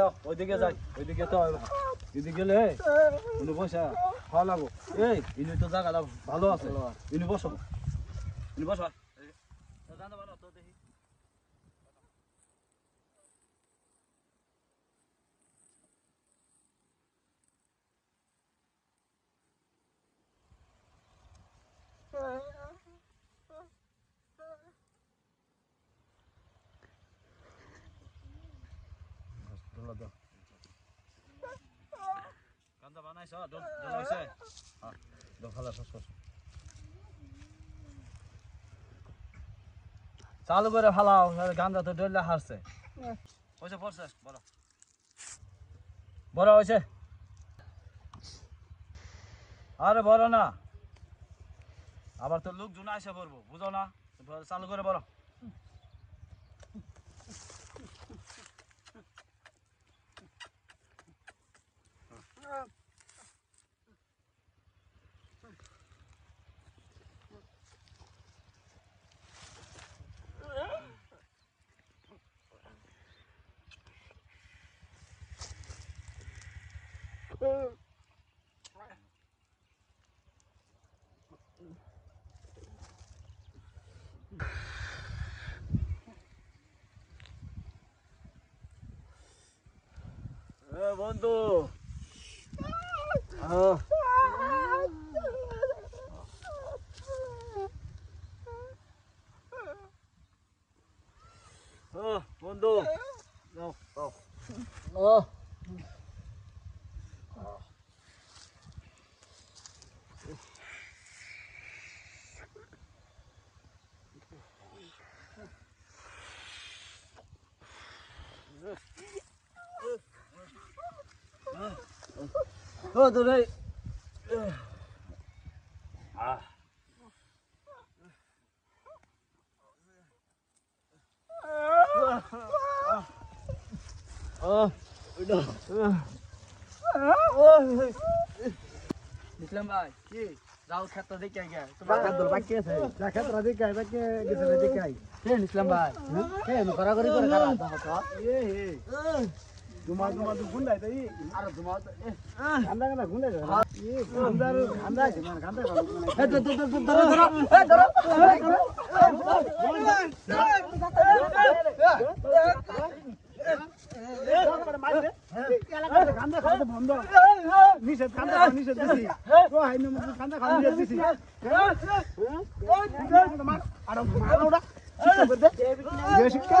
আয়ো, ওইদিকে যাই, ওইদিকে তো এদিকে গেলে ইনু বসা খাওয়া লাগো এই, ইনু তো জায়গাটা ভালো আছে। ইনু বসো। ইনু বসো এই, তো জানতে পারো তো দেখি দোলা দাও কান্দা বানাইছ দোল দোল হইছে হ্যাঁ দোল ভালো সস সস চালু করে ফালাও গান্দা তো ডলে হারছে হয়েছে বড় হয়েছে আরে বড় না। আবার তো লোকজন আইসা পড়ব বুঝো না চালু করে বড় এ বন্ধু আহ, আহ, বন্ধু নাও, নাও। আহ। ও তোরে। ইসলাম ভাই কি? যাও ক্ষেত্র দেখে গে তোমার খাদ্য বাকি আছে? রাখাত রাধে কাই বাকে গেছে রাধে কাই কে ইসলাম ভাই? কে করাকরি করে খারাপ দাও এ হে। জুমা জুমা দু গুন্ডাই তাই আর তোমার তো এ গান্দা গান্দা গুন্ডাই এ গান্দার গান্দা আছে মানে গান্দা ভালো মানে এ ধরো ধরো ধরো এ ধরো গান্দা খাওয়া বন্ধ নিষেধ গান্দা খাওয়া নিষেধ দিছি তো হাইনে গান্দা খাওয়া নিষেধ দিছি আর মারা ওটা শিক্ষা করতে যে শিক্ষা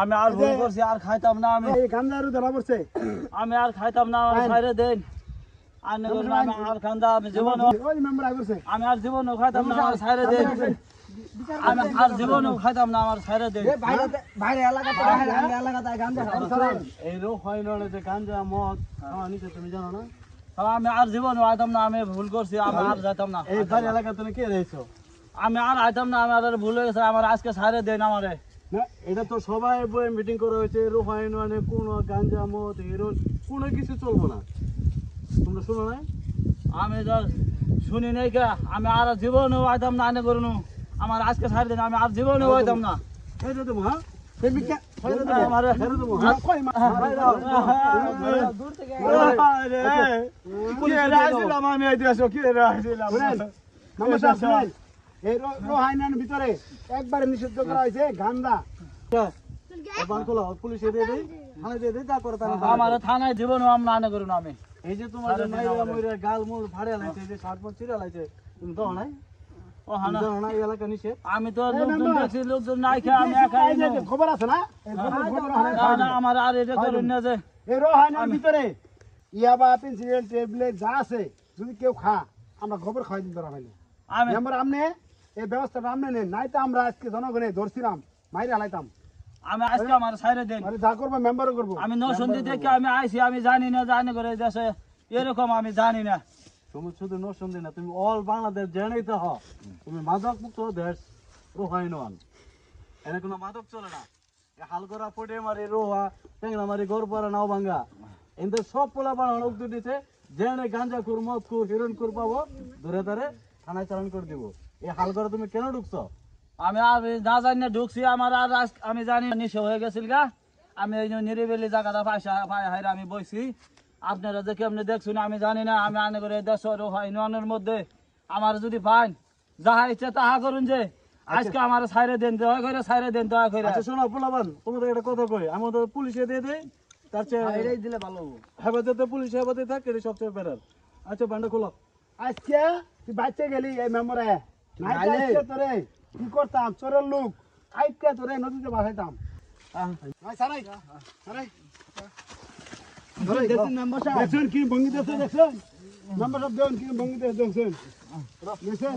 আমি আর ভুল করছি আর খাইতাম না আমি। এই গান্দারু ধরা পড়ছে আমি আর খাইতাম না আমার ছাইরে দেন। আর আমি আর খান্দা আমি জীবন ওই মেম্বার আই করছে। আমি আর জীবন খাইতাম না আমার ছাইরে দেন। আমি আর জীবন খাইতাম না আমার ছাইরে দেন। বাইরে এলাকাতে বাইরে এলাকাতে গান্দা এই রোগ হয় না যে গাঞ্জা মদ খাওয়া নিচে তুমি জানো না? আমি আর জীবন আইতাম না আমি ভুল করছি আমি আর যাইতাম না। এই বাড়ি এলাকা তুমি কে রয়েছো? আমি আর আইতাম না আমার আর ভুল হয়ে গেছে আমার আজকে ছাইরে দেন আমারে। না এটা তো সবাই বই মিটিং করা হয়েছে রোহাইন মানে কোন গাঞ্জা মদ হিরোইন কোনো কিছু চলবো না। তোমরা শোনো না আমি শুনি নাই কে আমি আর জীবনও আইতাম না আনে করুন আমার আজকে ছাড়ি দেন আমি আর জীবনও আইতাম না। ছেড়ে দেবো হ্যাঁ? ছেড়ে আমারে হ্যাঁ এই রোহাইনার ভিতরে একবারে নিষিদ্ধ করা হয়েছে গান্দা। পুলিশ দিয়ে দেয় থানায় দিয়ে দেয় যা করে তারা আমার থানায় জীবনও আমরা আনে করুন আমি। এই যে তোমার যে মাইরা মইরা গাল মুল ফাড়ে লাইছে যে শার্ট চিরা লাইছে তুমি দাও নাই ও হানা। দাও এলাকা নিষেধ। আমি তো লোকজন দেখছি লোকজন নাই খেয়ে আমি একা এই যে খবর আছে না? আমার আর এটা করুন না যে। এই রোহাইনার ভিতরে ইয়াবা পেন্সিল ট্যাবলেট যা আছে যদি কেউ খা আমরা খবর খাওয়াই দিতে পারব না। আমি মেম্বার আমনে এই ব্যবস্থাটা আমনে নেন নাই। তো আমরা আজকে জনগণে ধরছিলাম মাইরে হালাইতাম আমি আজকে আমার সাইরে দেন। আরে যা করব মেম্বারও করব। আমি নসন্দি থেকে আমি আইছি আমি জানি না জানি করে দেশে এরকম আমি জানি না। তুমি শুধু নরসিংদী না তুমি অল বাংলাদেশ জেনেই তো হ তুমি মাদক মুক্ত দেশ রোহাই নন। এনে কোনো মাদক চলে না। এ হালগোড়া পটে মারি রোহা ট্যাংরা মারি গড় নাও ভাঙ্গা এদের সব পোলা বানানো উদ্যোগ দিতে জেনে গাঞ্জা কুর মদ কুর হিরোইন কুর পাবো ধরে ধরে থানায় চালান করে দিব। এই হাল করে তুমি কেন ঢুকছো? আমি না জানি না ঢুকছি। আমার আর আমি জানি নিশে হয়ে গেছিল গা। আমি এই যে নিরিবিলি জায়গাটা পাইসা পাই হাইরা আমি বইছি। আপনারা যে কেমনি দেখছুন আমি জানি না। আমি আনে করে দেশের ইউনিয়নের মধ্যে আমার যদি পান যাহা ইচ্ছে তাহা করুন যে। আজকে আমার সাইরে দেন দয়া করে সাইরে দেন দয়া করে। আচ্ছা শোনো পোলাবান তোমাদের একটা কথা কই। আমি তো পুলিশে দিয়ে দেই তার চেয়ে দিলে ভালো হেফাজতে পুলিশ হেফাজতে থাকে এটা সবচেয়ে বেটার আচ্ছা বান্ডা খোলো আজকে তুই বাচ্চা গেলি এই মেম্বারে। তোরে কি করতাম চোরের লোক আজকে তোরে নদীতে বাসাইতাম কি ভঙ্গি দেখছেন দেখছেন মেম্বার সব দেখুন কি ভঙ্গি দেখছেন দেখছেন দেখছেন